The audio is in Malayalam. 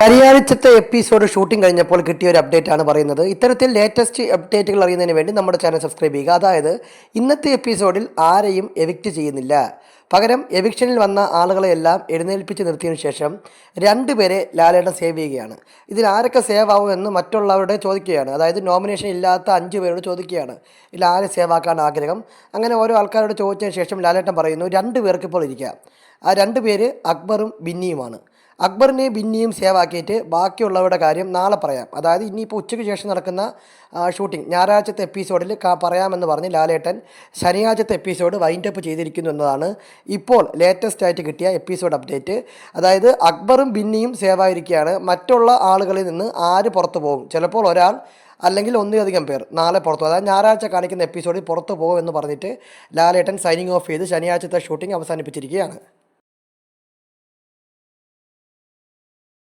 പരിയാഴ്ചത്തെ എപ്പിസോഡ് ഷൂട്ടിംഗ് കഴിഞ്ഞപ്പോൾ കിട്ടിയ ഒരു അപ്ഡേറ്റ് ആണ് പറയുന്നത്. ഇത്തരത്തിൽ ലേറ്റസ്റ്റ് അപ്ഡേറ്റുകൾ അറിയുന്നതിന് വേണ്ടി നമ്മുടെ ചാനൽ സബ്സ്ക്രൈബ് ചെയ്യുക. അതായത് ഇന്നത്തെ എപ്പിസോഡിൽ ആരെയും എവിക്റ്റ് ചെയ്യുന്നില്ല. പകരം എവിക്ഷനിൽ വന്ന ആളുകളെയെല്ലാം എഴുന്നേൽപ്പിച്ച് നിർത്തിയതിനു ശേഷം രണ്ടുപേരെ ലാലേട്ടൻ സേവ് ചെയ്യുകയാണ്. ഇതിൽ ആരൊക്കെ സേവ് ആവും എന്ന് മറ്റുള്ളവരുടെ ചോദിക്കുകയാണ്. അതായത് നോമിനേഷൻ ഇല്ലാത്ത അഞ്ച് പേരോട് ചോദിക്കുകയാണ്. ഇതിൽ ആരെ സേവ് ആക്കാൻ ആഗ്രഹം? അങ്ങനെ ഓരോ ആൾക്കാരോട് ചോദിച്ചതിന് ശേഷം ലാലേട്ടൻ പറയുന്നു രണ്ട് പേർക്ക് ഇപ്പോൾ ഇരിക്കുക ആ രണ്ട് പേര് അക്ബറും ബിന്നിയുമാണ്. അക്ബറിനെയും ബിന്നിയും സേവ് ആക്കിയിട്ട് ബാക്കിയുള്ളവരുടെ കാര്യം നാളെ പറയാം. അതായത് ഇനിയിപ്പോൾ ഉച്ചയ്ക്ക് ശേഷം നടക്കുന്ന ഷൂട്ടിംഗ് ഞായറാഴ്ചത്തെ എപ്പിസോഡിൽ പറയാമെന്ന് പറഞ്ഞ് ലാലേട്ടൻ ശനിയാഴ്ചത്തെ എപ്പിസോഡ് വൈൻഡപ്പ് ചെയ്തിരിക്കുന്നു എന്നതാണ് ഇപ്പോൾ ലേറ്റസ്റ്റ് ആയിട്ട് കിട്ടിയ എപ്പിസോഡ് അപ്ഡേറ്റ് അതായത് അക്ബറും ബിന്നിയും സേവായിരിക്കുകയാണ് മറ്റുള്ള ആളുകളിൽ നിന്ന് ആര് പുറത്തു പോകും? ചിലപ്പോൾ ഒരാൾ അല്ലെങ്കിൽ ഒന്നിലധികം പേർ നാളെ പുറത്തു. അതായത് ഞായറാഴ്ച കാണിക്കുന്ന എപ്പിസോഡിൽ പുറത്തു പോകുമെന്ന് പറഞ്ഞിട്ട് ലാലേട്ടൻ സൈനിങ് ഓഫ് ചെയ്ത് ശനിയാഴ്ചത്തെ ഷൂട്ടിംഗ് അവസാനിപ്പിച്ചിരിക്കുകയാണ്.